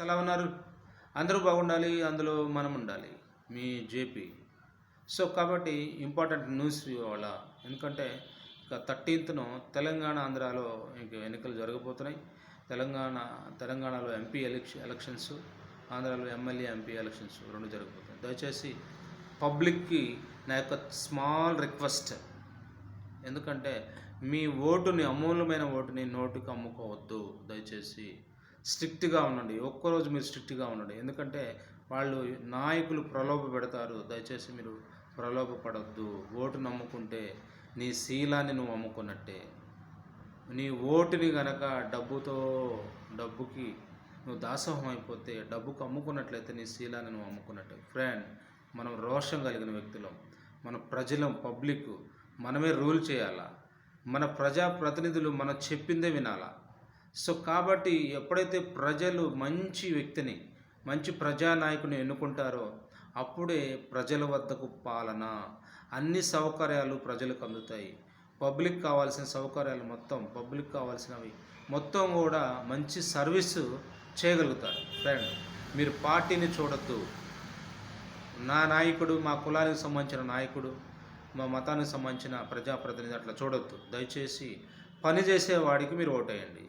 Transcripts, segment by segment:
ఎలా ఉన్నారు. అందరూ బాగుండాలి అందులో మనం ఉండాలి. మీ జేపీ. సో కాబట్టి ఇంపార్టెంట్ న్యూస్ ఇవాళ. ఎందుకంటే ఇక థర్టీన్త్ను తెలంగాణ ఆంధ్రాలో ఇంక ఎన్నికలు జరగబోతున్నాయి. తెలంగాణ తెలంగాణలో ఎంపీ ఎలక్షన్ ఎలక్షన్స్ ఆంధ్రాలో ఎమ్మెల్యే ఎంపీ ఎలక్షన్స్ రెండు జరగబోతున్నాయి. దయచేసి పబ్లిక్కి నా యొక్క స్మాల్ రిక్వెస్ట్. ఎందుకంటే మీ ఓటుని అమూల్యమైన ఓటుని నోటుకి అమ్ముకోవద్దు. దయచేసి స్ట్రిక్ట్గా ఉండండి. ఒక్కరోజు మీరు స్ట్రిక్ట్గా ఉండండి. ఎందుకంటే వాళ్ళు నాయకులు ప్రలోభ పెడతారు. దయచేసి మీరు ప్రలోభ పడద్దు. ఓటు నమ్ముకుంటే నీ శీలాన్ని నువ్వు అమ్ముకున్నట్టే. నీ ఓటుని గనక డబ్బుతో డబ్బుకి నువ్వు దాసోహం అయిపోతే డబ్బుకు అమ్ముకున్నట్లయితే నీ శీలాన్ని నువ్వు అమ్ముకున్నట్టే. ఫ్రెండ్ మనం రోషం కలిగిన వ్యక్తులం. మన ప్రజలం పబ్లిక్ మనమే రూల్ చేయాలా? మన ప్రజా ప్రతినిధులు మనం చెప్పిందే వినాలా? సో కాబట్టి ఎప్పుడైతే ప్రజలు మంచి వ్యక్తిని మంచి ప్రజానాయకుని ఎన్నుకుంటారో అప్పుడే ప్రజల వద్దకు పాలన. అన్ని సౌకర్యాలు ప్రజలకు అందుతాయి. పబ్లిక్ కావాల్సిన సౌకర్యాలు మొత్తం పబ్లిక్ కావాల్సినవి మొత్తం కూడా మంచి సర్వీసు చేయగలుగుతారు. ఫ్రెండ్ మీరు పార్టీని చూడొద్దు. నా నాయకుడు మా కులానికి సంబంధించిన నాయకుడు మా మతానికి సంబంధించిన ప్రజాప్రతినిధి అట్లా చూడొద్దు. దయచేసి పని చేసేవాడికి మీరు ఓటేయండి.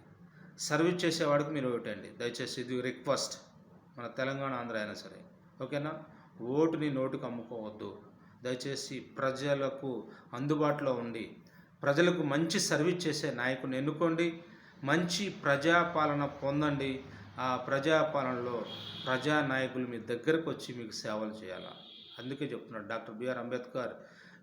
సర్వీస్ చేసేవాడికి మీరు ఓటండి దయచేసి ఇది రిక్వెస్ట్. మన తెలంగాణ ఆంధ్ర అయినా సరే. ఓకేనా? ఓటుని నోటుకు అమ్ముకోవద్దు. దయచేసి ప్రజలకు అందుబాటులో ఉండి ప్రజలకు మంచి సర్వీస్ చేసే నాయకుని ఎన్నుకోండి. మంచి ప్రజాపాలన పొందండి. ఆ ప్రజాపాలనలో ప్రజా నాయకులు మీ దగ్గరకు వచ్చి మీకు సేవలు చేయాలా? అందుకే చెప్తున్నాడు డాక్టర్ బిఆర్ అంబేద్కర్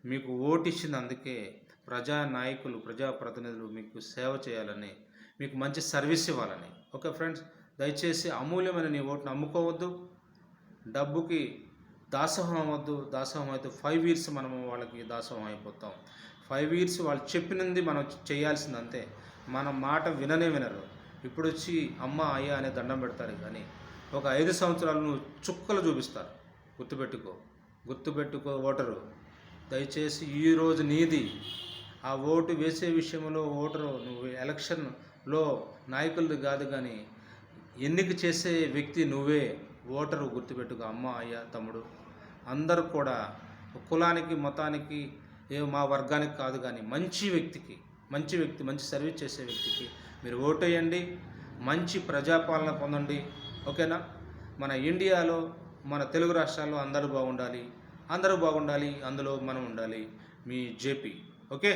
మీకు ఓటు ఇచ్చింది అందుకే ప్రజా నాయకులు ప్రజాప్రతినిధులు మీకు సేవ చేయాలని మీకు మంచి సర్వీస్ ఇవ్వాలని. ఓకే ఫ్రెండ్స్ దయచేసి అమూల్యమైన నీ ఓటును అమ్ముకోవద్దు డబ్బుకి దాసోహం అవ్వద్దు దాసోహం అయితే ఫైవ్ ఇయర్స్ మనము వాళ్ళకి దాసోహం అయిపోతాం. ఫైవ్ ఇయర్స్ వాళ్ళు చెప్పినది మనం చేయాల్సింది అంతే మన మాట విననే వినరు. ఇప్పుడు వచ్చి అమ్మ అయ్యా అనే దండం పెడతారు కానీ ఒక ఐదు సంవత్సరాలు నువ్వు చుక్కలు చూపిస్తారు. గుర్తుపెట్టుకో. గుర్తుపెట్టుకో ఓటరు. దయచేసి ఈరోజు నీది ఆ ఓటు వేసే విషయంలో ఓటరు నువ్వు ఎలక్షన్లో నాయకులది కాదు కానీ ఎన్నిక చేసే వ్యక్తి నువ్వే. ఓటరు గుర్తుపెట్టుకో అమ్మ అయ్య తమ్ముడు. అందరూ కూడా కులానికి మతానికి ఏ మా వర్గానికి కాదు కానీ మంచి వ్యక్తికి మంచి వ్యక్తి మంచి సర్వీస్ చేసే వ్యక్తికి మీరు ఓటేయండి. మంచి ప్రజాపాలన పొందండి. ఓకేనా? మన ఇండియాలో మన తెలుగు రాష్ట్రాల్లో అందరూ బాగుండాలి. అందరూ బాగుండాలి అందులో మనం ఉండాలి. మీ జేపీ ఓకే?